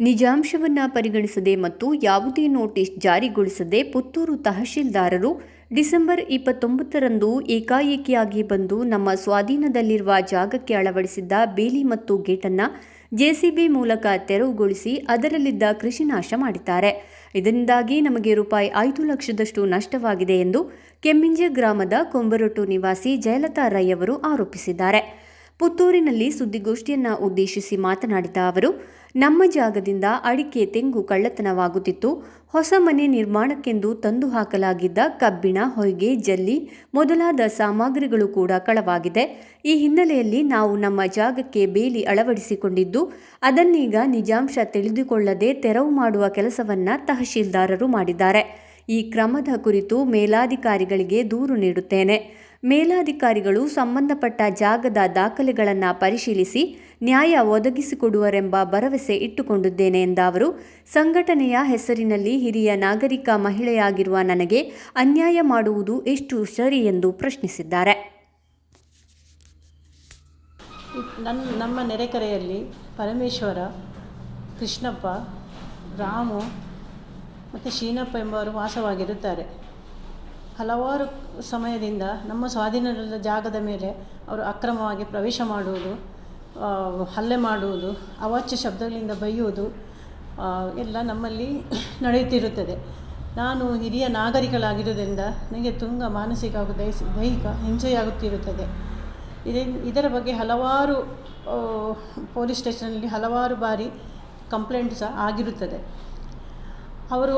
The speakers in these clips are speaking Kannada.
ನಿಜಾಂಶವನ್ನು ಪರಿಗಣಿಸದೆ ಮತ್ತು ಯಾವುದೇ ನೋಟಿಸ್ ಜಾರಿಗೊಳಿಸದೆ ಪುತ್ತೂರು ತಹಶೀಲ್ದಾರರು ಡಿಸೆಂಬರ್ ಇಪ್ಪತ್ತೊಂಬತ್ತರಂದು ಏಕಾಏಕಿಯಾಗಿ ಬಂದು ನಮ್ಮ ಸ್ವಾಧೀನದಲ್ಲಿರುವ ಜಾಗಕ್ಕೆ ಅಳವಡಿಸಿದ್ದ ಬೇಲಿ ಮತ್ತು ಗೇಟನ್ನು ಜೆಸಿಬಿ ಮೂಲಕ ತೆರವುಗೊಳಿಸಿ ಅದರಲ್ಲಿದ್ದ ಕೃಷಿ ನಾಶ ಮಾಡಿದ್ದಾರೆ. ಇದರಿಂದಾಗಿ ನಮಗೆ ರೂಪಾಯಿ ಐದು ಲಕ್ಷದಷ್ಟು ನಷ್ಟವಾಗಿದೆ ಎಂದು ಕೆಮ್ಮಿಂಜೆ ಗ್ರಾಮದ ಕೊಂಬರೊಟ್ಟು ನಿವಾಸಿ ಜಯಲತಾ ರೈ ಅವರು ಆರೋಪಿಸಿದ್ದಾರೆ. ಪುತ್ತೂರಿನಲ್ಲಿ ಸುದ್ದಿಗೋಷ್ಠಿಯನ್ನು ಉದ್ದೇಶಿಸಿ ಮಾತನಾಡಿದ ಅವರು ನಮ್ಮ ಜಾಗದಿಂದ ಅಡಿಕೆ ತೆಂಗು ಕಳ್ಳತನವಾಗುತ್ತಿತ್ತು. ಹೊಸ ಮನೆ ನಿರ್ಮಾಣಕ್ಕೆಂದು ತಂದು ಹಾಕಲಾಗಿದ್ದ ಕಬ್ಬಿಣ, ಹೊಯ್ಗೆ, ಜಲ್ಲಿ ಮೊದಲಾದ ಸಾಮಗ್ರಿಗಳು ಕೂಡ ಕಳವಾಗಿದೆ. ಈ ಹಿನ್ನೆಲೆಯಲ್ಲಿ ನಾವು ನಮ್ಮ ಜಾಗಕ್ಕೆ ಬೇಲಿ ಅಳವಡಿಸಿಕೊಂಡಿದ್ದು, ಅದನ್ನೀಗ ನಿಜಾಂಶ ತಿಳಿದುಕೊಳ್ಳದೆ ತೆರವು ಮಾಡುವ ಕೆಲಸವನ್ನು ತಹಶೀಲ್ದಾರರು ಮಾಡಿದ್ದಾರೆ. ಈ ಕ್ರಮದ ಕುರಿತು ಮೇಲಾಧಿಕಾರಿಗಳಿಗೆ ದೂರು ನೀಡುತ್ತೇನೆ. ಮೇಲಾಧಿಕಾರಿಗಳು ಸಂಬಂಧಪಟ್ಟ ಜಾಗದ ದಾಖಲೆಗಳನ್ನು ಪರಿಶೀಲಿಸಿ ನ್ಯಾಯ ಒದಗಿಸಿಕೊಡುವರೆಂಬ ಭರವಸೆ ಇಟ್ಟುಕೊಂಡಿದ್ದೇನೆ ಎಂದ ಅವರು, ಸಂಘಟನೆಯ ಹೆಸರಿನಲ್ಲಿ ಹಿರಿಯ ನಾಗರಿಕ ಮಹಿಳೆಯಾಗಿರುವ ನನಗೆ ಅನ್ಯಾಯ ಮಾಡುವುದು ಎಷ್ಟು ಸರಿ ಎಂದು ಪ್ರಶ್ನಿಸಿದ್ದಾರೆ. ನನ್ನ ನಮ್ಮ ನೆರೆಕರೆಯಲ್ಲಿ ಪರಮೇಶ್ವರ, ಕೃಷ್ಣಪ್ಪ, ರಾಮು ಮತ್ತು ಶೀನಪ್ಪ ಎಂಬವರು ವಾಸವಾಗಿರುತ್ತಾರೆ. ಹಲವಾರು ಸಮಯದಿಂದ ನಮ್ಮ ಸ್ವಾಧೀನದ ಜಾಗದ ಮೇಲೆ ಅವರು ಅಕ್ರಮವಾಗಿ ಪ್ರವೇಶ ಮಾಡುವುದು ಹಲ್ಲೆ ಮಾಡುವುದು, ಅವಾಚ್ಯ ಶಬ್ದಗಳಿಂದ ಬೈಯುವುದು ಎಲ್ಲ ನಮ್ಮಲ್ಲಿ ನಡೆಯುತ್ತಿರುತ್ತದೆ. ನಾನು ಹಿರಿಯ ನಾಗರಿಕಳಾಗಿರುವುದರಿಂದ ನನಗೆ ತುಂಬ ಮಾನಸಿಕ ಹಾಗೂ ದೈಹಿಕ ದೈಹಿಕ ಹಿಂಸೆಯಾಗುತ್ತಿರುತ್ತದೆ. ಇದೇ, ಇದರ ಬಗ್ಗೆ ಹಲವಾರು ಪೊಲೀಸ್ ಸ್ಟೇಷನಲ್ಲಿ ಹಲವಾರು ಬಾರಿ ಕಂಪ್ಲೇಂಟ್ ಸಹ ಆಗಿರುತ್ತದೆ. ಅವರು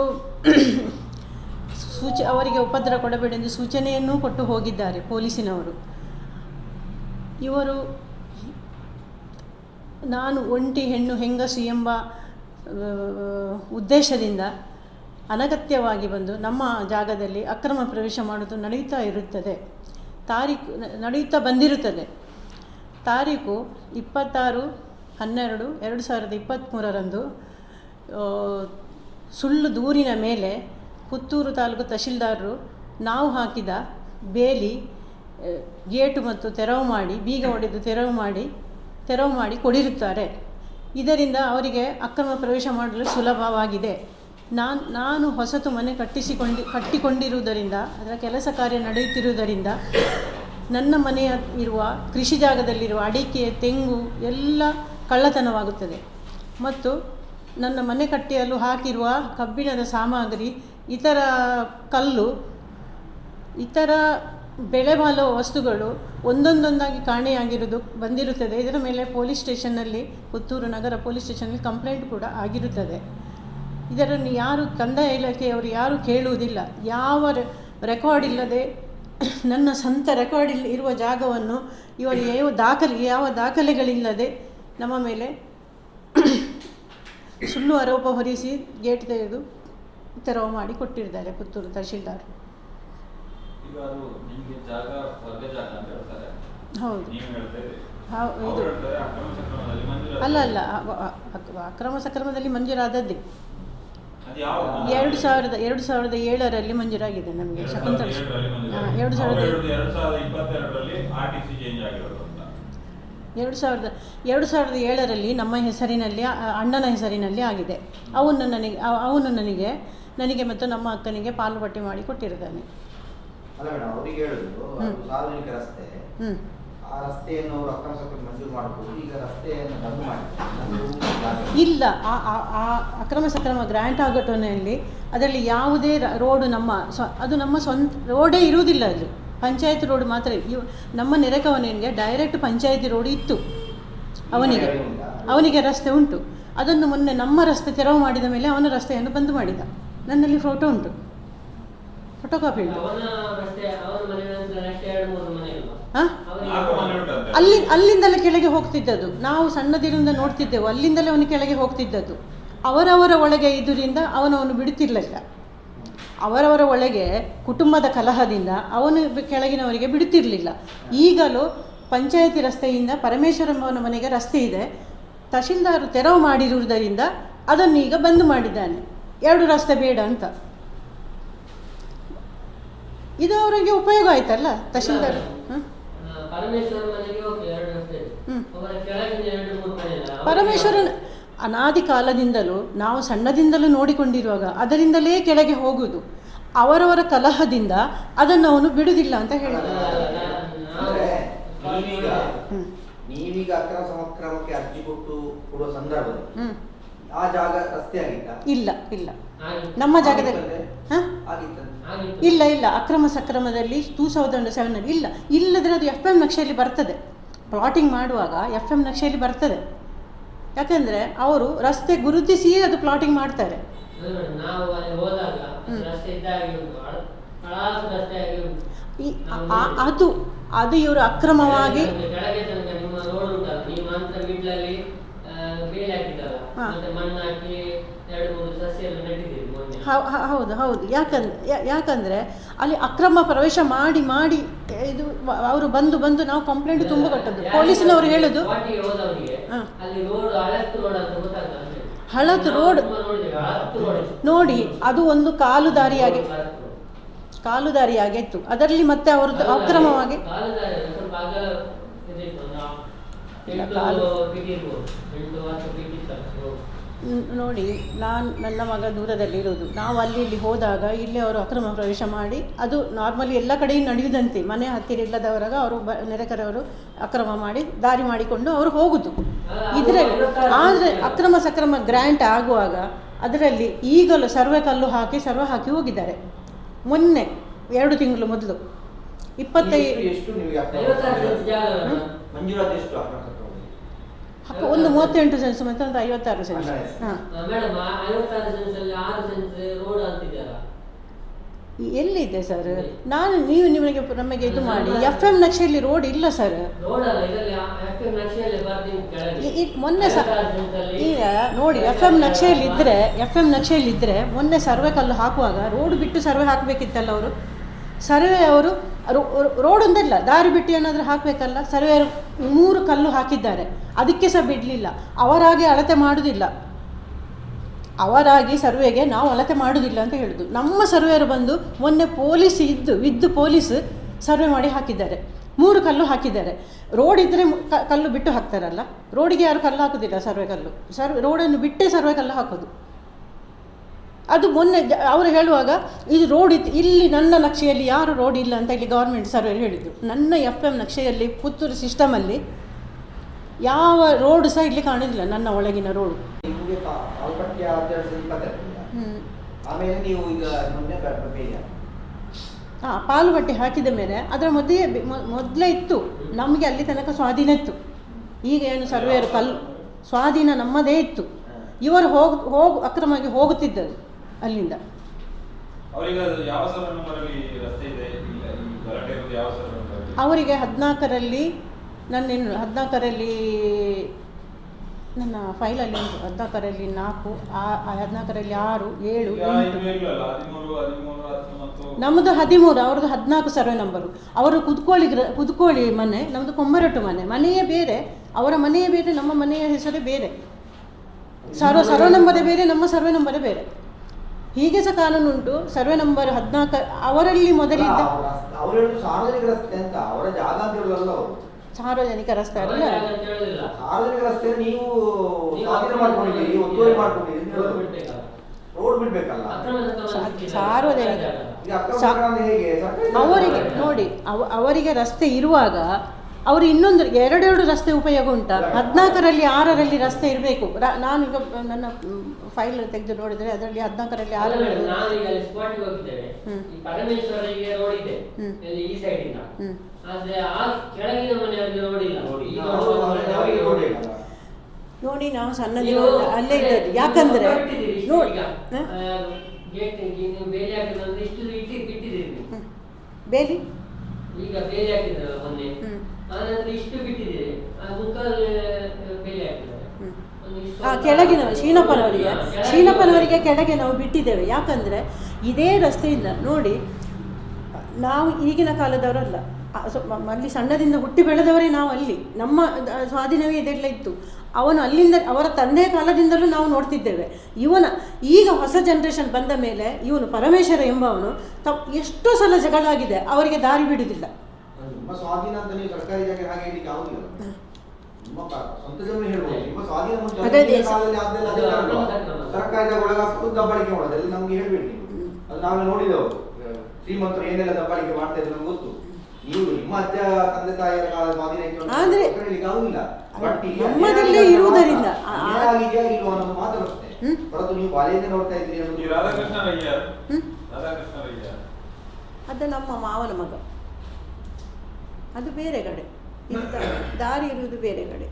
ಸೂಚ, ಅವರಿಗೆ ಉಪದ್ರ ಕೊಡಬೇಡಿ ಎಂದು ಸೂಚನೆಯನ್ನೂ ಕೊಟ್ಟು ಹೋಗಿದ್ದಾರೆ ಪೊಲೀಸಿನವರು. ಇವರು ನಾನು ಒಂಟಿ ಹೆಣ್ಣು ಹೆಂಗಸು ಎಂಬ ಉದ್ದೇಶದಿಂದ ಅನಗತ್ಯವಾಗಿ ಬಂದು ನಮ್ಮ ಜಾಗದಲ್ಲಿ ಅಕ್ರಮ ಪ್ರವೇಶ ಮಾಡೋದು ನಡೆಯುತ್ತಾ ಇರುತ್ತದೆ. ತಾರೀಕು ನಡೆಯುತ್ತಾ ಬಂದಿರುತ್ತದೆ. ತಾರೀಕು ಇಪ್ಪತ್ತಾರು, ಹನ್ನೆರಡು, ಎರಡು ಸಾವಿರದ ಇಪ್ಪತ್ತ್ಮೂರರಂದು ಸುಳ್ಳು ದೂರಿನ ಮೇಲೆ ಪುತ್ತೂರು ತಾಲೂಕು ತಹಶೀಲ್ದಾರರು ನಾವು ಹಾಕಿದ ಬೇಲಿ ಗೇಟು ಮತ್ತು ತೆರವು ಮಾಡಿ, ಬೀಗ ಹೊಡೆದು ತೆರವು ಮಾಡಿ ತೆರವು ಮಾಡಿ ಕೊಡಿರುತ್ತಾರೆ. ಇದರಿಂದ ಅವರಿಗೆ ಅಕ್ರಮ ಪ್ರವೇಶ ಮಾಡಲು ಸುಲಭವಾಗಿದೆ. ನಾನು ನಾನು ಹೊಸತು ಮನೆ ಕಟ್ಟಿಸಿಕೊಂಡು, ಕಟ್ಟಿಕೊಂಡಿರುವುದರಿಂದ, ಅದರ ಕೆಲಸ ಕಾರ್ಯ ನಡೆಯುತ್ತಿರುವುದರಿಂದ, ನನ್ನ ಮನೆಯ ಇರುವ, ಕೃಷಿ ಜಾಗದಲ್ಲಿರುವ ಅಡಿಕೆ, ತೆಂಗು ಎಲ್ಲ ಕಳ್ಳತನವಾಗುತ್ತದೆ. ಮತ್ತು ನನ್ನ ಮನೆ ಕಟ್ಟಿಯಲು ಹಾಕಿರುವ ಕಬ್ಬಿಣದ ಸಾಮಗ್ರಿ, ಇತರ ಕಲ್ಲು, ಇತರ ಬೆಲೆ ಬಾಲೋ ವಸ್ತುಗಳು ಒಂದೊಂದೊಂದಾಗಿ ಕಾಣೆಯಾಗಿರುವುದು ಬಂದಿರುತ್ತದೆ. ಇದರ ಮೇಲೆ ಪೊಲೀಸ್ ಸ್ಟೇಷನ್ನಲ್ಲಿ, ಪುತ್ತೂರು ನಗರ ಪೊಲೀಸ್ ಸ್ಟೇಷನ್ನಲ್ಲಿ ಕಂಪ್ಲೇಂಟ್ ಕೂಡ ಆಗಿರುತ್ತದೆ. ಇದರನ್ನು ಯಾರು, ಕಂದಾಯ ಇಲಾಖೆಯವರು ಯಾರು ಕೇಳುವುದಿಲ್ಲ. ಯಾವ ರೆಕಾರ್ಡ್ ಇಲ್ಲದೆ ನನ್ನ ಸ್ವಂತ ರೆಕಾರ್ಡ್ ಇಲ್ಲಿ ಇರುವ ಜಾಗವನ್ನು ಇವರು ಯಾವ ದಾಖಲೆ, ಯಾವ ದಾಖಲೆಗಳಿಲ್ಲದೆ ನಮ್ಮ ಮೇಲೆ ಸುಳ್ಳು ಆರೋಪ ಹೊರಿಸಿ ಗೇಟ್ ತೆಗೆದು ತೆರವು ಮಾಡಿ ಕೊಟ್ಟಿದ್ದಾರೆ ಪುತ್ತೂರು ತಹಶೀಲ್ದಾರ್. ಈಗ ಅದು ನಿಮಗೆ ಜಾಗ ವರ್ಗ ಜಾಗ ಅಂತ ಹೇಳ್ತಾರೆ. ಹೌದು. ನೀವು ಹೇಳ್ತಾ ಇದ್ದೀರಿ. ಹೌ- ಇದು ಹೇಳ್ತಾರೆ ಅಕ್ರಮ ಸಕ್ರಮದಲ್ಲಿ ಮಂಜೂರಾತಿ. ಅಲ್ಲ ಅಲ್ಲ ಅಕ್ರಮ ಸಕ್ರಮದಲ್ಲಿ ಮಂಜೂರಾದದ್ದೇ. ಎರಡು ಸಾವಿರದ ಎರಡು ಸಾವಿರದ ಏಳರಲ್ಲಿ ಮಂಜೂರಾಗಿದೆ ನಮಗೆ ಶಕುಂತಳ ಎರಡು ಸಾವಿರದ ಎರಡು ಸಾವಿರದ ಎರಡು ಸಾವಿರದ ಏಳರಲ್ಲಿ ನಮ್ಮ ಹೆಸರಿನಲ್ಲಿ ಅಣ್ಣನ ಹೆಸರಿನಲ್ಲಿ ಆಗಿದೆ. ಅವನು ನನಗೆ ಅವನು ನನಗೆ ನನಗೆ ಮತ್ತು ನಮ್ಮ ಅಕ್ಕನಿಗೆ ಪಾಲು ಪಟ್ಟಿ ಮಾಡಿ ಕೊಟ್ಟಿರುತ್ತಾನೆ. ಅಲ್ಲ ಮೇಡಮ್ ಅವ್ರಿಗೆ ಹೇಳುದು ಅದು ಸಾರ್ವಜನಿಕ ರಸ್ತೆ. ಹ್ಞೂ ಆ ರಸ್ತೆಯನ್ನು ಅವರು ಅಕ್ರಮ ಸಕ್ರಮ ಮಂಜೂರು ಮಾಡಬಹುದು ಈಗ ರಸ್ತೆಯನ್ನು ಬಂದ್ ಮಾಡಿ ಇಲ್ಲ ಆ- ಆ- ಆ ಅಕ್ರಮ ಸಕ್ರಮ ಗ್ರ್ಯಾಂಟ್ ಆಗಟೋನಲ್ಲಿ ಅದರಲ್ಲಿ ಯಾವುದೇ ರೋಡ್ ರೋಡು ನಮ್ಮ ಸ್ವ ಅದು ನಮ್ಮ ಸ್ವಂತ ರೋಡೇ ಇರುವುದಿಲ್ಲ ಅಲ್ಲಿ. ಪಂಚಾಯತ್ ರೋಡ್ ಮಾತ್ರ ಇವ್ ನಮ್ಮ ನೆರೆಕವನಿಗೆ ಡೈರೆಕ್ಟ್ ಪಂಚಾಯತಿ ರೋಡ್ ಇತ್ತು. ಅವನಿಗೆ ಅವನಿಗೆ ರಸ್ತೆ ಉಂಟು. ಅದನ್ನು ಮೊನ್ನೆ ನಮ್ಮ ರಸ್ತೆ ತೆರವು ಮಾಡಿದ ಮೇಲೆ ಅವನ ರಸ್ತೆಯನ್ನು ಬಂದ್ ಮಾಡಿದ. ನನ್ನಲ್ಲಿ ಫೋಟೋ ಉಂಟು. ಫೋಟೋ ಕಾಪಿ ಉಂಟು. ಹಾಂ? ಅಲ್ಲಿ ಅಲ್ಲಿಂದಲೇ ಕೆಳಗೆ ಹೋಗ್ತಿದ್ದದ್ದು. ನಾವು ಸಣ್ಣದಿರಿಂದ ನೋಡ್ತಿದ್ದೆವು. ಅಲ್ಲಿಂದಲೇ ಅವನು ಕೆಳಗೆ ಹೋಗ್ತಿದ್ದದ್ದು. ಅವರವರ ಒಳಗೆ ಇದರಿಂದ ಅವನವನು ಬಿಡುತ್ತಿರಲಿಲ್ಲ. ಅವರವರ ಒಳಗೆ ಕುಟುಂಬದ ಕಲಹದಿಂದ ಅವನು ಕೆಳಗಿನವರಿಗೆ ಬಿಡುತ್ತಿರಲಿಲ್ಲ. ಈಗಲೂ ಪಂಚಾಯತಿ ರಸ್ತೆಯಿಂದ ಪರಮೇಶ್ವರಮ್ಮನ ಮನೆಗೆ ರಸ್ತೆ ಇದೆ. ತಹಶೀಲ್ದಾರ್ ತೆರವು ಮಾಡಿರುವುದರಿಂದ ಅದನ್ನು ಈಗ ಬಂದ್ ಮಾಡಿದ್ದಾನೆ. ಎರಡು ರಸ್ತೆ ಬೇಡ ಅಂತ. ಇದು ಅವರಿಗೆ ಉಪಯೋಗ ಆಯ್ತಲ್ಲ ತಹಶೀಲ್ದಾರ್. ಪರಮೇಶ್ವರನ್ ಅನಾದಿ ಕಾಲದಿಂದಲೂ ನಾವು ಸಣ್ಣದಿಂದಲೂ ನೋಡಿಕೊಂಡಿರುವಾಗ ಅದರಿಂದಲೇ ಕೆಳಗೆ ಹೋಗುವುದು. ಅವರವರ ಕಲಹದಿಂದ ಅದನ್ನು ಅವನು ಬಿಡುದಿಲ್ಲ ಅಂತ ಹೇಳ್ತಾರೆ ಅಂದ್ರೆ ನೀವೀಗ ಹ್ಮ್. ನೀವೀಗ ಅಕ್ರಮ ಸಮಕ್ರಮಕ್ಕೆ ಅರ್ಜಿ ಕೊಟ್ಟು ಕೊಡುವ ಸಂದರ್ಭದಲ್ಲಿ ಆ ಜಾಗ ರಸ್ತೆ ಆಗಿತ್ತ ಇಲ್ಲ. ಇಲ್ಲ ನಮ್ಮ ಜಾಗದಲ್ಲಿ. ಇಲ್ಲ ಇಲ್ಲ. ಅಕ್ರಮ ಸಕ್ರಮದಲ್ಲಿ ಟೂ ತೌಸಂಡ್ ಸೆವೆನಲ್ಲಿ ಇಲ್ಲ. ಇಲ್ಲದ್ರೆ ಅದು ಎಫ್ ಎಂ ನಕ್ಷೆಯಲ್ಲಿ ಬರ್ತದೆ. ಪ್ಲಾಟಿಂಗ್ ಮಾಡುವಾಗ ಎಫ್ ಎಂ ನಕ್ಷೆಯಲ್ಲಿ ಬರ್ತದೆ. ಯಾಕಂದರೆ ಅವರು ರಸ್ತೆ ಗುರುತಿಸಿಯೇ ಅದು ಪ್ಲಾಟಿಂಗ್ ಮಾಡ್ತಾರೆ. ಅದು ಅದು ಇವರು ಅಕ್ರಮವಾಗಿ ಹಾಕಿ ಎರಡು ಮೂರು ಸಸ್ಯ ಎಲ್ಲ ಹೌದು. ಹೌದು ಯಾಕಂದ್ರೆ ಯಾಕಂದ್ರೆ ಅಲ್ಲಿ ಅಕ್ರಮ ಪ್ರವೇಶ ಮಾಡಿ ಮಾಡಿ ಇದು ಅವರು ಬಂದು ಬಂದು ನಾವು ಕಂಪ್ಲೇಂಟ್ ತುಂಬ ಕಟ್ಟೋದು ಪೊಲೀಸಿನವರು ಹೇಳುದು? ಹಾಂ. ಅಲ್ಲಿ ರೋಡ್. ನೋಡಿ ಅದು ಒಂದು ಕಾಲು ದಾರಿಯಾಗಿ ಕಾಲು ದಾರಿಯಾಗಿತ್ತು ಅದರಲ್ಲಿ ಮತ್ತೆ ಅವ್ರದ್ದು ಅಕ್ರಮವಾಗಿ ಕಾಲು ನೋಡಿ ನಾನು ನನ್ನ ಮಗ ದೂರದಲ್ಲಿ ಇರೋದು ನಾವು ಅಲ್ಲಿ ಇಲ್ಲಿ ಹೋದಾಗ ಇಲ್ಲಿ ಅವರು ಅಕ್ರಮ ಪ್ರವೇಶ ಮಾಡಿ ಅದು ನಾರ್ಮಲಿ ಎಲ್ಲ ಕಡೆಯೂ ನಡೆಯುವುದಂತೆ ಮನೆ ಹತ್ತಿರ ಇಲ್ಲದವರಾಗ ಅವರು ಬ ನೆರೆಕರವರು ಅಕ್ರಮ ಮಾಡಿ ದಾರಿ ಮಾಡಿಕೊಂಡು ಅವರು ಹೋಗುದು. ಇದರಲ್ಲಿ ಆದರೆ ಅಕ್ರಮ ಸಕ್ರಮ ಗ್ರ್ಯಾಂಟ್ ಆಗುವಾಗ ಅದರಲ್ಲಿ ಈಗಲೂ ಸರ್ವೆ ಕಲ್ಲು ಹಾಕಿ ಸರ್ವೆ ಹಾಕಿ ಹೋಗಿದ್ದಾರೆ. ಮೊನ್ನೆ ಎರಡು ತಿಂಗಳು ಮೊದಲು. ಇಪ್ಪತ್ತೈದು ಒಂದು ಮೂವತ್ತೆಂಟು ಸೆನ್ಸ್ ಮತ್ತು ಒಂದು ಐವತ್ತಾರು ಸೆನ್ಸ್ ಹಾಂ. ಎಲ್ಲಿದೆ ಸರ್ ನಾನು ನೀವು ನಿಮಗೆ ನಮಗೆ ಇದು ಮಾಡಿ. ಎಫ್ ಎಂ ನಕ್ಷೆಯಲ್ಲಿ ರೋಡ್ ಇಲ್ಲ ಸರ್ ಮೊನ್ನೆ ಸರ್ ಈಗ ನೋಡಿ ಎಫ್ ಎಂ ನಕ್ಷೆಯಲ್ಲಿ ಇದ್ದರೆ ಎಫ್ ಎಂ ನಕ್ಷೆಯಲ್ಲಿ ಇದ್ದರೆ ಮೊನ್ನೆ ಸರ್ವೆ ಕಲ್ಲು ಹಾಕುವಾಗ ರೋಡ್ ಬಿಟ್ಟು ಸರ್ವೆ ಹಾಕಬೇಕಿತ್ತಲ್ಲ ಅವರು? ಸರ್ವೆ ಅವರು ರೋಡ್ ಒಂದಲ್ಲ, ದಾರಿ ಬಿಟ್ಟು ಏನಾದರೂ ಹಾಕಬೇಕಲ್ಲ? ಸರ್ವೇರು ಮೂರು ಕಲ್ಲು ಹಾಕಿದ್ದಾರೆ. ಅದಕ್ಕೆ ಸಹ ಬಿಡಲಿಲ್ಲ. ಅವರಾಗಿ ಅಳತೆ ಮಾಡುವುದಿಲ್ಲ ಅವರಾಗಿ ಸರ್ವೆಗೆ ನಾವು ಅಳತೆ ಮಾಡುವುದಿಲ್ಲ ಅಂತ ಹೇಳುದು. ನಮ್ಮ ಸರ್ವೇರು ಬಂದು ಮೊನ್ನೆ ಪೊಲೀಸ್ ಇದ್ದು ಇದ್ದು ಪೊಲೀಸ್ ಸರ್ವೆ ಮಾಡಿ ಹಾಕಿದ್ದಾರೆ. ಮೂರು ಕಲ್ಲು ಹಾಕಿದ್ದಾರೆ. ರೋಡ್ ಇದ್ದರೆ ಕಲ್ಲು ಬಿಟ್ಟು ಹಾಕ್ತಾರಲ್ಲ? ರೋಡಿಗೆ ಯಾರು ಕಲ್ಲು ಹಾಕೋದಿಲ್ಲ ಸರ್ವೆ ಕಲ್ಲು. ಸರ್ವೆ, ರೋಡನ್ನು ಬಿಟ್ಟೇ ಸರ್ವೆ ಕಲ್ಲು ಹಾಕೋದು. ಅದು ಮೊನ್ನೆ ಅವರು ಹೇಳುವಾಗ ಇದು ರೋಡ್ ಇತ್ತು ಇಲ್ಲಿ ನನ್ನ ನಕ್ಷೆಯಲ್ಲಿ ಯಾರು ರೋಡ್ ಇಲ್ಲ ಅಂತ ಇಲ್ಲಿ ಗೌರ್ಮೆಂಟ್ ಸರ್ವೇರ್ ಹೇಳಿದ್ದು ನನ್ನ ಎಫ್ ಎಂ ನಕ್ಷೆಯಲ್ಲಿ ಪುತ್ತೂರು ಸಿಸ್ಟಮಲ್ಲಿ ಯಾವ ರೋಡ್ ಸಹ ಇಲ್ಲಿ ಕಾಣೋದಿಲ್ಲ ನನ್ನ ಒಳಗಿನ ರೋಡು ಹಾಂ ಪಾಲು ಬಟ್ಟೆ ಹಾಕಿದ ಮೇಲೆ ಅದರ ಮೊದಲೇ ಮೊದಲೇ ಇತ್ತು. ನಮಗೆ ಅಲ್ಲಿ ತನಕ ಸ್ವಾಧೀನ ಇತ್ತು. ಈಗ ಏನು ಸರ್ವೇರು ಕಲ್ ಸ್ವಾಧೀನ ನಮ್ಮದೇ ಇತ್ತು. ಇವರು ಹೋಗ್ ಹೋಗ್ ಅಕ್ರಮವಾಗಿ ಹೋಗುತ್ತಿದ್ದರು. ಅಲ್ಲಿಂದ. ಅವರಿಗೆ ಹದಿನಾಲ್ಕರಲ್ಲಿ ನನ್ನ ಹದಿನಾಲ್ಕರಲ್ಲಿ ನನ್ನ ಫೈಲಲ್ಲಿ ಉಂಟು. ಹದಿನಾಲ್ಕರಲ್ಲಿ ನಾಲ್ಕು ಹದಿನಾಲ್ಕರಲ್ಲಿ ಆರು ಏಳು ನಮ್ಮದು ಹದಿಮೂರು ಅವ್ರದ್ದು ಹದಿನಾಲ್ಕು ಸರ್ವೆ ನಂಬರು ಅವರು ಕುದ್ಕೋಳಿ ಗ್ರ ಕುದ್ಕೋಳಿ ಮನೆ ನಮ್ಮದು ಕೊಂಬರಟ್ಟು ಮನೆ. ಮನೆಯೇ ಬೇರೆ. ಅವರ ಮನೆಯೇ ಬೇರೆ ನಮ್ಮ ಮನೆಯ ಹೆಸರೇ ಬೇರೆ. ಸರ್ವ ಸರ್ವೆ ನಂಬರೇ ಬೇರೆ ನಮ್ಮ ಸರ್ವೆ ನಂಬರೇ ಬೇರೆ. ಹೀಗೆ ಸಹ ಕಾನೂನುಂಟು. ಸರ್ವೆ ನಂಬರ್ ಹದಿನಾಲ್ಕು ಅವರಲ್ಲಿ ಮೊದಲಿದ್ದ ಸಾರ್ವಜನಿಕ ರಸ್ತೆ ಅಂತ. ಅವರ ಜಾಗ ಅವರು. ಸಾರ್ವಜನಿಕ ರಸ್ತೆ ಅಲ್ಲ. ಸಾರ್ವಜನಿಕ ರಸ್ತೆ ನೀವು. ಸಾರ್ವಜನಿಕ. ಅವರಿಗೆ ನೋಡಿ ಅವ ಅವರಿಗೆ ರಸ್ತೆ ಇರುವಾಗ ಅವರು ಇನ್ನೊಂದು ಎರಡೆರಡು ರಸ್ತೆ ಉಪಯೋಗ ಉಂಟಾ. ಹದಿನಾಲ್ಕರಲ್ಲಿ ಆರರಲ್ಲಿ ರಸ್ತೆ ಇರಬೇಕು. ನಾನು ಈಗ ನನ್ನ ಫೈಲ್ ತೆಗೆದು ನೋಡಿದರೆ ಅದರಲ್ಲಿ ಹದಿನಾಲ್ಕರಲ್ಲಿ ಆರರಲ್ಲಿ ಮೇಡಮ್, ನಾವೀಗ ಅಲ್ಲಿ ಸ್ಪಾಟ್ಗೆ ಹೋಗಿದ್ದೇವೆ ಹ್ಮ್. ಈ ಪರಮೇಶ್ವರಿಗೆ ರೋಡ್ ಇದೆ ಇಲ್ಲಿ ಈ ಸೈಡ್ ಇಂದ. ಹ್ಮ್. ಆ ಕೆಳಗಿನ ಮನೆಯವರಿಗೆ ರೋಡ್ ನೋಡಿ, ನಾವು ಸಣ್ಣ ಅಲ್ಲೇ ಇದ್ದದ್ದು. ಯಾಕಂದ್ರೆ ನೋಡಿ ಬೇಲಿ ಹಾಕಿದ್ರೆ ಇಷ್ಟು ಇಟ್ಟು ಬಿಟ್ಟಿದ್ದೀರಿ ಬೇಲಿ? ಈಗ ಬೇಲಿ ಹಾಕಿದ್ರಲ್ಲ ಮೊನ್ನೆ. ಹ್ಮ್. ಆನಂತರ ಇಷ್ಟು ಬೇಲಿ ಕೆಳಗಿನ ಶೀನಪ್ಪನವರಿಗೆ. ಶೀನಪ್ಪನವರಿಗೆ ಕೆಳಗೆ ನಾವು ಬಿಟ್ಟಿದ್ದೇವೆ. ಯಾಕಂದರೆ ಇದೇ ರಸ್ತೆಯಿಂದ ನೋಡಿ ನಾವು ಈಗಿನ ಕಾಲದವರಲ್ಲ. ಅಲ್ಲಿ ಸಣ್ಣದಿಂದ ಹುಟ್ಟಿ ಬೆಳೆದವರೇ ನಾವು ಅಲ್ಲಿ. ನಮ್ಮ ಸ್ವಾಧೀನವೇ ಇದೆಲ್ಲ ಇತ್ತು. ಅವನು ಅಲ್ಲಿಂದ ಅವರ ತಂದೆಯ ಕಾಲದಿಂದಲೂ ನಾವು ನೋಡ್ತಿದ್ದೇವೆ. ಇವನ ಈಗ ಹೊಸ ಜನ್ರೇಷನ್ ಬಂದ ಮೇಲೆ ಇವನು ಪರಮೇಶ್ವರ ಎಂಬವನು ತ ಎಷ್ಟೋ ಸಲ ಜಗಳಾಗಿದೆ. ಅವರಿಗೆ ದಾರಿ ಬಿಡುವುದಿಲ್ಲ. ನಿಮ್ಮ ಸ್ವಾಧೀನ ಅಂತ ನೀವು ಸರ್ಕಾರಿ ಜಾಗ ಹಾಗೆ ಹೇಳಿಕ್ಕೆ ಆಗುದಿಲ್ಲ. ನಿಮ್ಮ ಸ್ವಂತ ಜಮೀನು ಹೇಳ್ಬೋದು. ನಿಮ್ಮ ಸ್ವಾಧೀನ. ಸರ್ಕಾರದ ಒಳಗಾಗ್ತದೆ ದಬ್ಬಾಳಿಕೆ ಮಾಡೋದು. ಅಲ್ಲಿ ನಮ್ಗೆ ಹೇಳ್ಬೇಡಿ ನೀವು. ಅದು ನಾವೆಲ್ಲ ನೋಡಿದೆವು. ಶ್ರೀಮಂತರು ಏನೆಲ್ಲ ದಬ್ಬಾಳಿಕೆ ಮಾಡ್ತಾ ಇದ್ರು ನಮ್ಗೆ ಗೊತ್ತು. ನೀವು ನಿಮ್ಮ ಅಜ್ಜ ತಂದೆ ತಾಯಿಯ ಕಾಲದ ಸ್ವಾಧೀನ ಹೇಳಲಿಕ್ಕೆ ಆಗುದಿಲ್ಲ. ಬಟ್ ಇಲ್ಲಿ ನಮ್ಮದಲ್ಲೇ ಇರುವುದರಿಂದ ಆಗಿದೆಯಾ ಇಲ್ವಾ ಅನ್ನೋದು ಮಾತ್ರ ಅಷ್ಟೇ ಹೊರತು ನೀವು ನೋಡ್ತಾ ಇದ್ದೀರಿ ಅನ್ನೋದು ರಾಧಾಕೃಷ್ಣ ಅಯ್ಯ ರಾಧಾಕೃಷ್ಣ ರಯ್ಯ ಅದು ನಮ್ಮ ಮಾವನ ಮಗ. ಅದು ಬೇರೆ ಕಡೆ. ಇಂಥ ದಾರಿ ಇರುವುದು ಬೇರೆ ಕಡೆ.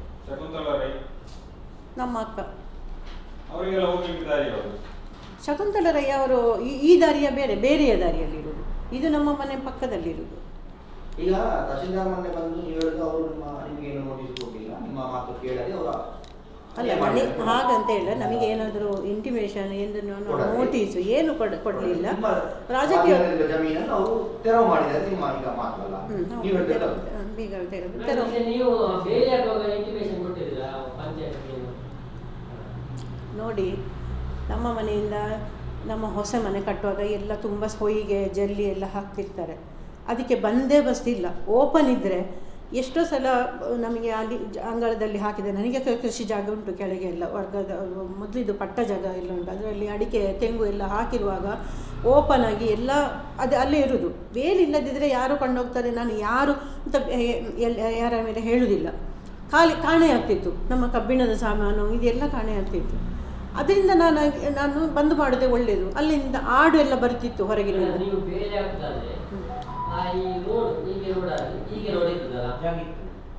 ನಮ್ಮ ಅಕ್ಕ. ಶಕುಂತಲರಯ್ಯ ಅವರು ಈ ಈ ದಾರಿಯ ಬೇರೆ ಬೇರೆಯ ದಾರಿಯಲ್ಲಿರುವುದು ಇದು ನಮ್ಮ ಮನೆ ಪಕ್ಕದಲ್ಲಿರುವುದು ಈಗ ತಹಶೀಲ್ದಾರ್ ಮೊನ್ನೆ ಬಂದು ನೀವು ಹೇಳುದು ಅವರು ನಿಮ್ಮ ನಿಮಗೆ ನೋಟಿಸ್ ಕೊಟ್ಟಿಲ್ಲ ನಿಮ್ಮ ಮಾತು ಕೇಳದೆ ಅವರ ಅಲ್ಲ ಮನೆ ಹಾಗಂತ ಹೇಳ ನಮಗೆ ಏನಾದರೂ ಇಂಟಿಮೇಷನ್ ಏನೋ. ನೋಟಿಸು ಏನು ಕೊಡ ಕೊಡಲಿಲ್ಲ. ರಾಜಕೀಯ ನೋಡಿ ನಮ್ಮ ಮನೆಯಿಂದ ನಮ್ಮ ಹೊಸ ಮನೆ ಕಟ್ಟುವಾಗ ಎಲ್ಲ ತುಂಬ ಹೊಯಿಗೆ ಜಲ್ಲಿ ಎಲ್ಲ ಹಾಕ್ತಿರ್ತಾರೆ. ಅದಕ್ಕೆ ಬಂದೇ ಬಸ್ ಇಲ್ಲ ಓಪನ್ ಇದ್ದರೆ ಎಷ್ಟೋ ಸಲ ನಮಗೆ ಅಲ್ಲಿ ಅಂಗಳದಲ್ಲಿ ಹಾಕಿದೆ ನನಗೆ ಕೃಷಿ ಜಾಗ ಉಂಟು ಕೆಳಗೆ ಎಲ್ಲ ವರ್ಗದ ಮೊದಲಿದ್ದು ಪಟ್ಟ ಜಾಗ ಎಲ್ಲ ಉಂಟು. ಅದರಲ್ಲಿ ಅಡಿಕೆ ತೆಂಗು ಎಲ್ಲ ಹಾಕಿರುವಾಗ ಓಪನ್ ಆಗಿ ಎಲ್ಲ ಅದು ಅಲ್ಲೇ ಇರುವುದು ಬೇಲಿಲ್ಲದಿದ್ದರೆ ಯಾರು ಕಂಡೋಗ್ತಾರೆ? ನಾನು ಯಾರು ಅಂತ ಯಾರ ಮೇಲೆ ಹೇಳುವುದಿಲ್ಲ ಖಾಲಿ ಕಾಣೆ ಆಗ್ತಿತ್ತು. ನಮ್ಮ ಕಬ್ಬಿಣದ ಸಾಮಾನು ಇದೆಲ್ಲ ಕಾಣೆ ಆಗ್ತಿತ್ತು. ಅದರಿಂದ ನಾನು ನಾನು ಬಂದ್ ಮಾಡೋದೇ ಒಳ್ಳೆಯದು ಅಲ್ಲಿಂದ ಆಡು ಎಲ್ಲ ಬರ್ತಿತ್ತು ಹೊರಗಿನ ಆ ಈ ರೋಡ್ ಹೀಗೆ ರೋಡ್ ಆಗಿ ಹೀಗೆ ರೋಡ್ ಇರ್ತದಲ್ಲ.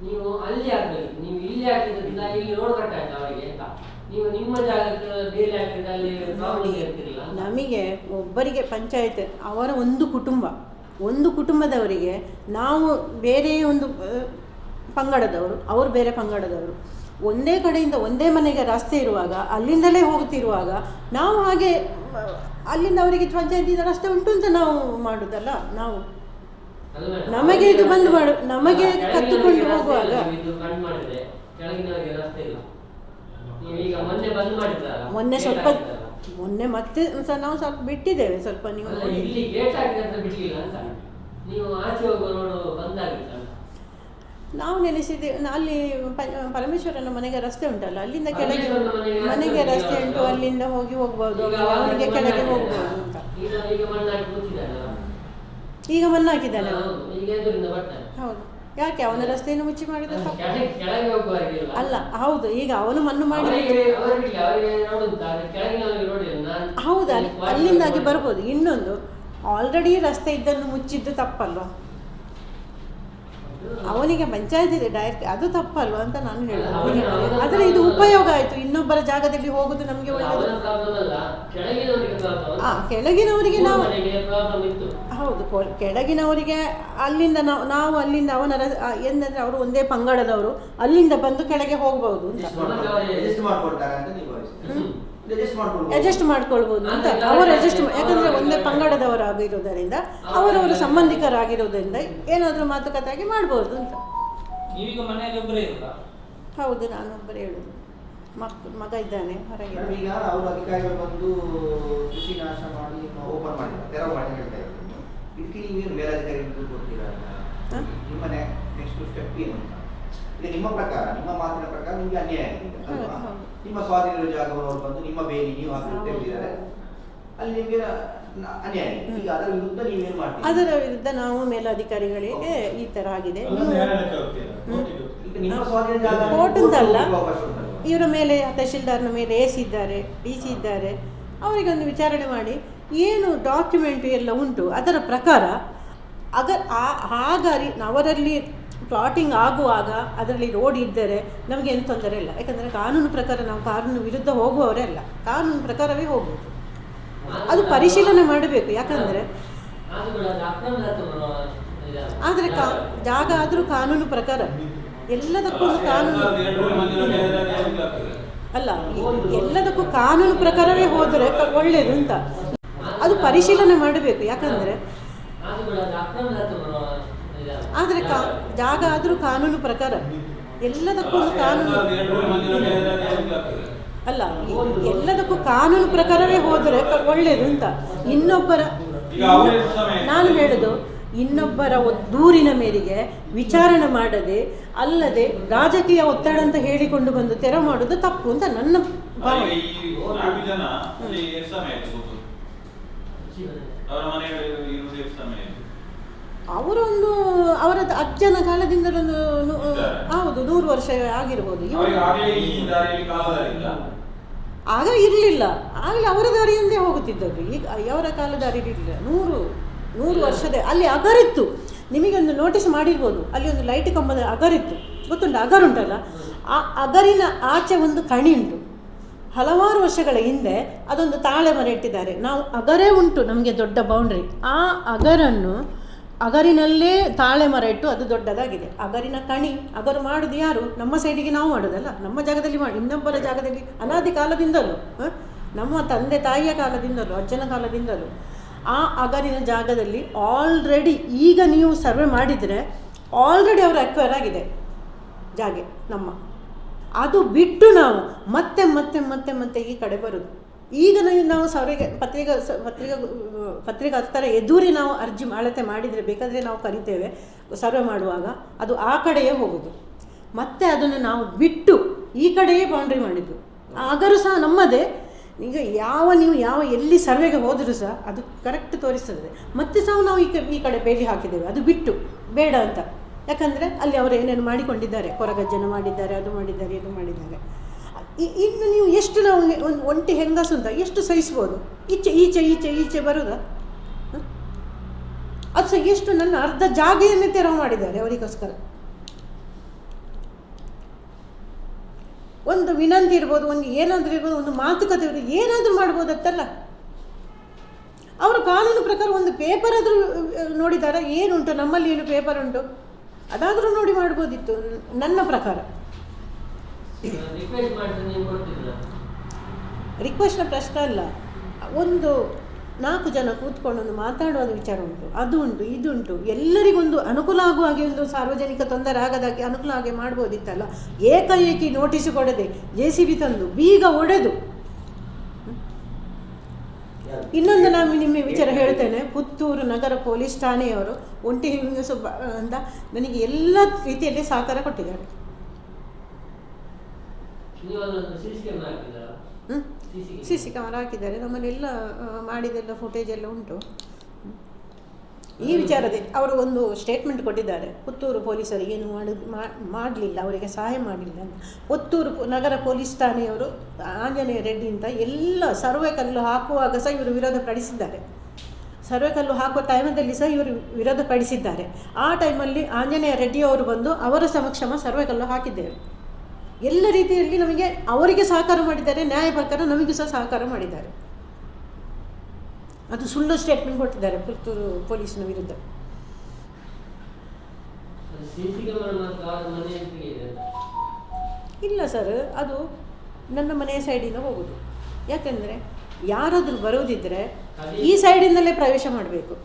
ನೀವು ಅಲ್ಲಿ ಹಾಕ್ಬೇಕು ನೀವು ಇಲ್ಲಿ ಹಾಕಿದ್ರಿಂದ ಇಲ್ಲಿ ರೋಡ್ ಕಟ್ ಆಯ್ತು ಅವರಿಗೆ ಅಂತ. ನೀವು ನಿಮ್ಮ ಜಾಗಕ್ಕೆ ಬೇರೆ ಹಾಕಿದ್ರೆ ಅಲ್ಲಿ ಪ್ರಾಬ್ಲಮ್ ಇರ್ತಿರಲಿಲ್ಲ ನಮಗೆ ಒಬ್ಬರಿಗೆ ಪಂಚಾಯತ್ ಅವರ ಒಂದು ಕುಟುಂಬ ಒಂದು ಕುಟುಂಬದವರಿಗೆ ನಾವು ಬೇರೆ ಒಂದು ಪಂಗಡದವರು ಅವರು ಬೇರೆ ಪಂಗಡದವರು. ಒಂದೇ ಕಡೆಯಿಂದ ಒಂದೇ ಮನೆಗೆ ರಸ್ತೆ ಇರುವಾಗ ಅಲ್ಲಿಂದಲೇ ಹೋಗ್ತಿರುವಾಗ ನಾವು ಹಾಗೆ ಅಲ್ಲಿಂದ ಅವರಿಗೆ ಪಂಚಾಯತಿಯಿಂದ ರಸ್ತೆ ಉಂಟು ಅಂತ ನಾವು ಮಾಡೋದಲ್ಲ ನಾವು ನಮಗೆ ಇದು ಬಂದು ಮಾಡು ನಮಗೆ ಕತ್ತುಕೊಂಡು ಹೋಗುವಾಗ. ಮೊನ್ನೆ ಸ್ವಲ್ಪ ಮೊನ್ನೆ ಮತ್ತೆ ನಾವು ಸ್ವಲ್ಪ ಬಿಟ್ಟಿದ್ದೇವೆ ಸ್ವಲ್ಪ ನೀವು ನೀವು ನೆನೆಸಿದ್ದೇವೆ ಅಲ್ಲಿ ಪರಮೇಶ್ವರನ ಮನೆಗೆ ರಸ್ತೆ ಉಂಟಲ್ಲ ಅಲ್ಲಿಂದ ಕೆಳಗೆ ಮನೆಗೆ ರಸ್ತೆ ಉಂಟು, ಅಲ್ಲಿಂದ ಹೋಗಿ ಹೋಗ್ಬೋದು ಅವನಿಗೆ ಕೆಳಗೆ. ಹೋಗ್ಬೋದು ಅಂತ ಈಗ ಈಗ ಮಣ್ಣು ಹಾಕಿ ಮುಚ್ಚಿದ್ದಾನಲ್ಲ ಈಗ ಮಣ್ಣು ಹಾಕಿದ್ದಾನೆ ಹೌದು, ಯಾಕೆ? ಅವನ ರಸ್ತೆಯನ್ನು ಮುಚ್ಚಿ ಮಾಡಿದ ಅಲ್ಲ ಹೌದು. ಈಗ ಅವನು ಮಣ್ಣು ಮಾಡಿ ಹೌದು ಅಲ್ಲಿ ಅಲ್ಲಿಂದಾಗಿ ಬರ್ಬೋದು. ಇನ್ನೊಂದು ಆಲ್ರೆಡಿ ರಸ್ತೆ ಇದ್ದನ್ನು ಮುಚ್ಚಿದ್ದು ತಪ್ಪಲ್ವಾ? ಅವನಿಗೆ ಪಂಚಾಯತ್ ಇದೆ ಡೈರೆಕ್ಟ್ ಅದು ತಪ್ಪಲ್ವ ಅಂತ ನಾನು ಹೇಳಿದೆ. ಆದರೆ ಇದು ಉಪಯೋಗ ಆಯಿತು. ಇನ್ನೊಬ್ಬರ ಜಾಗದಲ್ಲಿ ಹೋಗುದು ನಮಗೆ ಒಳ್ಳೆಯದು ಹಾಂ ಕೆಳಗಿನವರಿಗೆ ನಾವು ಹೌದು ಕೆಳಗಿನವರಿಗೆ ಅಲ್ಲಿಂದ ನಾವು ನಾವು ಅಲ್ಲಿಂದ ಅವನ ಏನಂದ್ರೆ ಅವರು ಒಂದೇ ಪಂಗಡದವರು ಅಲ್ಲಿಂದ ಬಂದು ಕೆಳಗೆ ಹೋಗಬಹುದು ಅಂತ. ಅಡ್ಜಸ್ಟ್ ಮಾಡ್ಕೊಳ್ಬೋದು. ಮಾಡ್ಕೊಳ್ಬಹುದು ಅಂತ ಅವರು ಅಡ್ಜಸ್ಟ್ ಯಾಕಂದ್ರೆ ಒಂದೇ ಪಂಗಡದವರಾಗಿರೋದರಿಂದ ಅವರವರ ಸಂಬಂಧಿಕರಾಗಿರೋದರಿಂದ ಏನಾದರೂ ಮಾತುಕತೆ ಆಗಿ ಮಾಡ್ಬೋದು ಅಂತ. ಹೌದು ಮನೆಯಲ್ಲಿ ಒಬ್ಬರೇ ಇರುತ್ತಾ ಹೌದು ನಾನೊಬ್ಬರೇ ಹೇಳುದು ಮಕ್ ಮಗ ಇದ್ದಾನೆ ಹೊರಗೆ ನಿಮ್ಮ ನೆಕ್ಸ್ಟ್ ಸ್ಟೆಪ್ ಏನು ಅಂತ. ಈಗ ನಿಮ್ಮ ಪ್ರಕಾರ ನಿಮ್ಮ ಮಾತಿನ ಪ್ರಕಾರ ನಿಮ್ಗೆ ಅನ್ಯಾಯ ಆಗಿದೆ ನಿಮ್ಮ ಸ್ವಾಧೀನ ಜಾಗವನ್ನು ಅವರು ಬಂದು ನಿಮ್ಮ ಬೇಲಿ ನೀವು. ತೆಗೆದಿದ್ದಾರೆ. ಅಲ್ಲಿ ನಿಮಗೆ ಅನ್ಯಾಯ. ಈಗ ಅದರ ವಿರುದ್ಧ ನೀವೇನು ಮಾಡ್ತೀರಿ? ಅದರ ವಿರುದ್ಧ ನಾವು ಮೇಲಧಿಕಾರಿಗಳಿಗೆ ಈ ತರ ಆಗಿದೆ. ನೀವು ಈಗ ನಿಮ್ಮ ಸ್ವಾಧೀನ ಜಾಗ ಕೋರ್ಟ್ ಅಂತಲ್ಲ. ಇವರ ಮೇಲೆ ತಹಶೀಲ್ದಾರ್ನ ಮೇಲೆ ಎಸ್ ಇದ್ದಾರೆ ಡಿ ಸಿ ಇದ್ದಾರೆ. ಅವರಿಗೊಂದು ವಿಚಾರಣೆ ಮಾಡಿ. ಏನು ಡಾಕ್ಯುಮೆಂಟ್ ಎಲ್ಲ ಉಂಟು ಅದರ ಪ್ರಕಾರ ಅಗ ಆಗ ರಿ- ಅವರಲ್ಲಿ ಪ್ಲಾಟಿಂಗ್ ಆಗುವಾಗ ಅದರಲ್ಲಿ ರೋಡ್ ಇದ್ದರೆ ನಮಗೇನು ತೊಂದರೆ ಇಲ್ಲ. ಯಾಕಂದರೆ ಕಾನೂನು ಪ್ರಕಾರ ನಾವು ಕಾನೂನು ವಿರುದ್ಧ ಹೋಗುವವರೇ ಅಲ್ಲ. ಕಾನೂನು ಪ್ರಕಾರವೇ ಹೋಗ್ಬೋದು. ಅದು ಪರಿಶೀಲನೆ ಮಾಡಬೇಕು. ಯಾಕಂದರೆ. ಆದರೆ ಕಾ ಜಾಗ ಆದರೂ ಕಾನೂನು ಪ್ರಕಾರ ಎಲ್ಲದಕ್ಕೂ ಕಾನೂನು ಅಲ್ಲ, ಎಲ್ಲದಕ್ಕೂ ಕಾನೂನು ಪ್ರಕಾರವೇ ಹೋದರೆ ಒಳ್ಳೆಯದು ಅಂತ. ಅದು ಪರಿಶೀಲನೆ ಮಾಡಬೇಕು. ಯಾಕಂದರೆ ಆದರೆ ಕಾ ಜಾಗ ಆದರೂ ಕಾನೂನು ಪ್ರಕಾರ ಎಲ್ಲದಕ್ಕೂ ಒಂದು ಕಾನೂನು. ಅಲ್ಲ ಎಲ್ಲದಕ್ಕೂ ಕಾನೂನು ಪ್ರಕಾರವೇ ಹೋದರೆ ಒಳ್ಳೆಯದು ಅಂತ. ಇನ್ನೊಬ್ಬರ ನಾನು ಹೇಳೋದು ಇನ್ನೊಬ್ಬರ ದೂರಿನ ಮೇರೆಗೆ ವಿಚಾರಣೆ ಮಾಡದೆ ಅಲ್ಲದೆ ರಾಜಕೀಯ ಒತ್ತಡ ಅಂತ ಹೇಳಿಕೊಂಡು ಬಂದು ತೆರವು ಮಾಡೋದು ತಪ್ಪು ಅಂತ ನನ್ನ ಭಾವನೆ. ಅವರೊಂದು ಅವರ ಅಜ್ಜನ ಕಾಲದಿಂದಲೊಂದು. ಹೌದು ನೂರು ವರ್ಷ ಆಗಿರ್ಬೋದು. ದಾರಿಯಲ್ಲಿ ಆಗ ಇರಲಿಲ್ಲ. ಆಗಲೇ ಅವರ ದಾರಿಯಿಂದೇ ಹೋಗುತ್ತಿದ್ದದ್ದು. ಈಗ ಅವರ ಕಾಲ ದಾರಿ ಇರಲಿಲ್ಲ. ನೂರು ನೂರು ವರ್ಷದ ಅಲ್ಲಿ ಅಗರಿತ್ತು. ಒಂದು ನೋಟಿಸ್ ಮಾಡಿರ್ಬೋದು. ಅಲ್ಲಿ ಒಂದು ಲೈಟ್ ಕಂಬದ ಅಗರಿತ್ತು. ಗೊತ್ತುಂಟು? ಅಗರುಂಟಲ್ಲ? ಆ ಅಗರಿನ ಆಚೆ ಒಂದು ಕಣಿ ಉಂಟು ಹಲವಾರು ವರ್ಷಗಳ ಹಿಂದೆ ಅದೊಂದು ತಾಳೆ ಮರ ಇಟ್ಟಿದ್ದಾರೆ ನಾವು ಅಗರೇ ಉಂಟು ನಮಗೆ ದೊಡ್ಡ ಬೌಂಡ್ರಿ ಆ ಅಗರನ್ನು ಅಗರಿನಲ್ಲೇ ತಾಳೆ ಮರ ಇಟ್ಟು ಅದು ದೊಡ್ಡದಾಗಿದೆ. ಅಗರಿನ ಕಣಿ, ಅಗರು ಮಾಡುದು ಯಾರು? ನಮ್ಮ ಸೈಡಿಗೆ ನಾವು ಮಾಡೋದಲ್ಲ ನಮ್ಮ ಜಾಗದಲ್ಲಿ ಮಾಡಿ, ಇನ್ನೊಬ್ಬರ ಜಾಗದಲ್ಲಿ. ಅನಾದಿ ಕಾಲದಿಂದಲೂ ನಮ್ಮ ತಂದೆ ತಾಯಿಯ ಕಾಲದಿಂದಲೂ, ಅಜ್ಜನ ಕಾಲದಿಂದಲೂ ಆ ಅಗರಿನ ಜಾಗದಲ್ಲಿ ಆಲ್ರೆಡಿ ಈಗ ನೀವು ಸರ್ವೆ ಮಾಡಿದರೆ ಆಲ್ರೆಡಿ ಅವರು ಅಕ್ವೈರ್ ಆಗಿದೆ ಜಾಗೆ ನಮ್ಮ. ಅದು ಬಿಟ್ಟು ನಾವು ಮತ್ತೆ ಮತ್ತೆ ಮತ್ತೆ ಮತ್ತೆ ಈ ಕಡೆ ಬರೋದು. ಈಗ ನಾವು ಸವರಿಗೆ ಪತ್ರಿಕಾ ಪತ್ರಿಕಾ ಪತ್ರಿಕಾ ಥರ ಎದುರಿ ನಾವು ಅರ್ಜಿ ಅಳತೆ ಮಾಡಿದರೆ ಬೇಕಾದರೆ ನಾವು ಕರಿತೇವೆ, ಸರ್ವೆ ಮಾಡುವಾಗ ಅದು ಆ ಕಡೆಯೇ ಹೋಗೋದು. ಮತ್ತೆ ಅದನ್ನು ನಾವು ಬಿಟ್ಟು ಈ ಕಡೆಯೇ ಬೌಂಡ್ರಿ ಮಾಡಿದ್ದು. ಆಗರೂ ಸಹ ನಮ್ಮದೇ. ಈಗ ಯಾವ ನೀವು ಯಾವ ಎಲ್ಲಿ ಸರ್ವೆಗೆ ಹೋದರೂ ಸಹ ಅದು ಕರೆಕ್ಟ್ ತೋರಿಸ್ತದೆ. ಮತ್ತೆ ಸಹ ನಾವು ಈ ಈ ಕಡೆ ಬೇಲಿ ಹಾಕಿದ್ದೇವೆ, ಅದು ಬಿಟ್ಟು ಬೇಡ ಅಂತ. ಯಾಕಂದರೆ ಅಲ್ಲಿ ಅವರು ಏನೇನು ಮಾಡಿಕೊಂಡಿದ್ದಾರೆ, ಕೊರಗಜ್ಜನ ಮಾಡಿದ್ದಾರೆ, ಅದು ಮಾಡಿದ್ದಾರೆ, ಇದು ಮಾಡಿದ್ದಾರೆ. ಇನ್ನು ನೀವು ಎಷ್ಟು ನಾವು ಒಂದು ಒಂಟಿ ಹೆಂಗಸು ಅಂತ ಎಷ್ಟು ಸಹಿಸ್ಬೋದು? ಈಚೆ ಈಚೆ ಈಚೆ ಈಚೆ ಬರೋದ? ಅದು ಸಹ ಎಷ್ಟು ನನ್ನ ಅರ್ಧ ಜಾಗೆಯನ್ನೇ ತೆರವು ಮಾಡಿದ್ದಾರೆ ಅವರಿಗೋಸ್ಕರ. ಒಂದು ವಿನಂತಿ ಇರ್ಬೋದು, ಒಂದು ಏನಾದರೂ ಇರ್ಬೋದು, ಒಂದು ಮಾತುಕತೆ ಇರ್ಬೋದು, ಏನಾದರೂ ಮಾಡ್ಬೋದತ್ತಲ್ಲ ಅವರು ಕಾನೂನು ಪ್ರಕಾರ ಒಂದು ಪೇಪರ್ ಆದರೂ ನೋಡಿದಾರ? ಏನುಂಟು? ನಮ್ಮಲ್ಲಿ ಏನು ಪೇಪರ್ ಉಂಟು? ಅದಾದರೂ ನೋಡಿ ಮಾಡ್ಬೋದಿತ್ತು, ನನ್ನ ಪ್ರಕಾರ ರಿಕ್ವೆಸ್ಟ್ ಮಾಡಿದ್ರೆ ನೀವು ಕೊಡ್ತಿದ್ರ ರಿಕ್ವೆಸ್ಟ್ನ ಪ್ರಶ್ನೆ ಅಲ್ಲ. ಒಂದು ನಾಲ್ಕು ಜನ ಕೂತ್ಕೊಂಡು ಒಂದು ಮಾತಾಡುವ ವಿಚಾರ ಉಂಟು. ಅದು ಉಂಟು ಇದುಂಟು ಎಲ್ಲರಿಗೊಂದು ಅನುಕೂಲ ಆಗುವ ಹಾಗೆ ಒಂದು ಸಾರ್ವಜನಿಕ ತೊಂದರೆ ಆಗದಾಗೆ ಅನುಕೂಲ ಆಗಿ ಮಾಡ್ಬೋದಿತ್ತಲ್ಲ. ಏಕಾಏಕಿ ನೋಟಿಸ್ ಕೊಡದೆ ಜೆ ಸಿ ಬಿ ತಂದು ಬೀಗ ಒಡೆದು. ಇನ್ನೊಂದು ನಾನು ನಿಮ್ಮ ವಿಚಾರ ಹೇಳ್ತೇನೆ. ಪುತ್ತೂರು ನಗರ ಪೊಲೀಸ್ ಠಾಣೆಯವರು ಒಂಟಿ ಹಿಂಗಸು ಅಂತ ನನಗೆ ಎಲ್ಲ ರೀತಿಯಲ್ಲಿ ಸಹಕಾರ ಕೊಟ್ಟಿದ್ದಾರೆ. ಸಿ ಸಿ ಕ್ಯಾಮೆರಾ ಹಾಕಿದ್ದೀರಾ? ನಮ್ಮನೆಲ್ಲ ಮಾಡಿದೆಲ್ಲ ಫುಟೇಜ್ ಎಲ್ಲ ಉಂಟು. ಈ ವಿಚಾರದೆ ಅವರು ಒಂದು ಸ್ಟೇಟ್ಮೆಂಟ್ ಕೊಟ್ಟಿದ್ದಾರೆ. ಪುತ್ತೂರು ಪೊಲೀಸರು ಏನು ಮಾಡ ಮಾಡಲಿಲ್ಲ ಅವರಿಗೆ ಸಹಾಯ ಮಾಡಲಿಲ್ಲ ಅಂತ. ಪುತ್ತೂರು ನಗರ ಪೊಲೀಸ್ ಠಾಣೆಯವರು ಆಂಜನೇಯ ರೆಡ್ಡಿ ಅಂತ ಎಲ್ಲ ಸರ್ವೆ ಕಲ್ಲು ಹಾಕುವಾಗ ಸಹ ಇವರು ವಿರೋಧ ಪಡಿಸಿದ್ದಾರೆ. ಸರ್ವೆ ಕಲ್ಲು ಹಾಕುವ ಟೈಮಲ್ಲಿ ಸಹ ಇವರು ವಿರೋಧ ಪಡಿಸಿದ್ದಾರೆ. ಆ ಟೈಮಲ್ಲಿ ಆಂಜನೇಯ ರೆಡ್ಡಿ ಅವರು ಬಂದು ಅವರ ಸಮಕ್ಷಮ ಸರ್ವೆ ಕಲ್ಲು ಹಾಕಿದ್ದೇವೆ ಎಲ್ಲ ರೀತಿಯಲ್ಲಿ ನಮಗೆ ಅವರಿಗೆ ಸಹಕಾರ ಮಾಡಿದ್ದಾರೆ ನ್ಯಾಯ ಪ್ರಕಾರ ನಮಗೂ ಸಹ ಸಹಕಾರ ಮಾಡಿದ್ದಾರೆ. ಅದು ಸುಳ್ಳು ಸ್ಟೇಟ್ಮೆಂಟ್ ಕೊಟ್ಟಿದ್ದಾರೆ ಪುತ್ತೂರು ಪೊಲೀಸಿನ ವಿರುದ್ಧ. ಇಲ್ಲ ಸರ್ ಅದು ನನ್ನ ಮನೆಯ ಸೈಡಿಂದ ಹೋಗೋದು. ಯಾಕೆಂದರೆ ಯಾರಾದರೂ ಬರೋದಿದ್ದರೆ ಈ ಸೈಡಿಂದಲೇ ಪ್ರವೇಶ ಮಾಡಬೇಕು.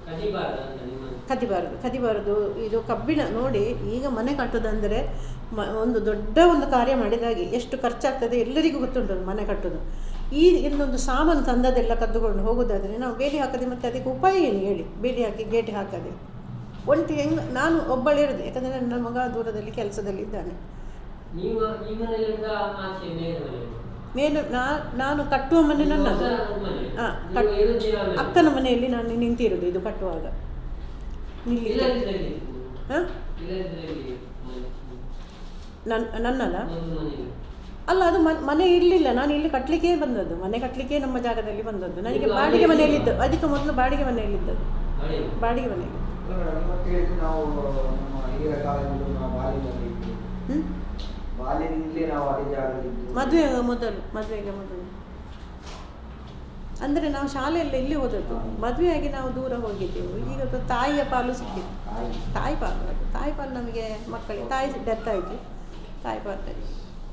ಕದಿಬಾರದು ಕದಿಬಾರದು. ಇದು ಕಬ್ಬಿಣ ನೋಡಿ ಈಗ ಮನೆ ಕಟ್ಟೋದಂದರೆ ಮ ಒಂದು ದೊಡ್ಡ ಒಂದು ಕಾರ್ಯ ಮಾಡಿದಾಗೆ ಎಷ್ಟು ಖರ್ಚಾಗ್ತದೆ ಎಲ್ಲರಿಗೂ ಗೊತ್ತುಂಟು ಮನೆ ಕಟ್ಟೋದು. ಈ ಇನ್ನೊಂದು ಸಾಮಾನು ತಂದದೆಲ್ಲ ಕದ್ದುಕೊಂಡು ಹೋಗೋದಾದರೆ ನಾವು ಬೇಲಿ ಹಾಕದೆ ಮತ್ತು ಅದಕ್ಕೆ ಉಪಾಯ ಏನು ಹೇಳಿ? ಬೇಲಿ ಹಾಕಿ ಗೇಟ್ ಹಾಕದೆ. ಒಂಟಿ ಹೆಂಗ್ ನಾನು ಒಬ್ಬಳೇ ಇರೋದು ಯಾಕಂದರೆ ನನ್ನ ಮಗ ದೂರದಲ್ಲಿ ಬೇರೆ ಮನೆ ಮೇಲು ನಾ ನಾನು ಕಟ್ಟುವ ಮನೆ ನನ್ನ ಹಾಂ? ಅಕ್ಕನ ಮನೆಯಲ್ಲಿ ನಾನು ನಿಂತಿರೋದು ಇದು ಕಟ್ಟುವಾಗ. ನಿಲ್ಲಿ? ಹಾಂ? ನನ್ನ ನನ್ನಲ್ಲ. ಅಲ್ಲ ಅದು ಮನೆ ಇರಲಿಲ್ಲ. ನಾನು ಇಲ್ಲಿ ಕಟ್ಟಲಿಕ್ಕೆ ಬಂದದ್ದು. ಮನೆ ಕಟ್ಟಲಿಕ್ಕೆ ನಮ್ಮ ಜಾಗದಲ್ಲಿ ಬಂದದ್ದು. ನನಗೆ ಬಾಡಿಗೆ ಮನೆಯಲ್ಲಿದ್ದ. ಅದಕ್ಕೆ ಮೊದಲು ಬಾಡಿಗೆ ಮನೆಯಲ್ಲಿದ್ದದ್ದು. ಮನೆ ಬಾಡಿಗೆ ಮನೆಯಲ್ಲಿ. ಮದುವೆ ಮೊದಲು ಮದುವೆಗೆ ಮೊದಲು. ಅಂದರೆ ನಾವು ಶಾಲೆಯಲ್ಲಿ ಇಲ್ಲಿ ಹೋದದ್ದು ಮದುವೆಯಾಗಿ ನಾವು ದೂರ ಹೋಗಿದ್ದೆವು. ಈಗ ತಾಯಿಯ ಪಾಲು ಸಿಕ್ಕಿತ್ತು ತಾಯಿ. ತಾಯಿ ಪಾಲು ಅದು. ತಾಯಿ ಪಾಲು ನಮಗೆ ಮಕ್ಕಳಿಗೆ ತಾಯಿ ಡೆತ್ ಆಯಿತು. ತಾಯಿ ಪಾಲು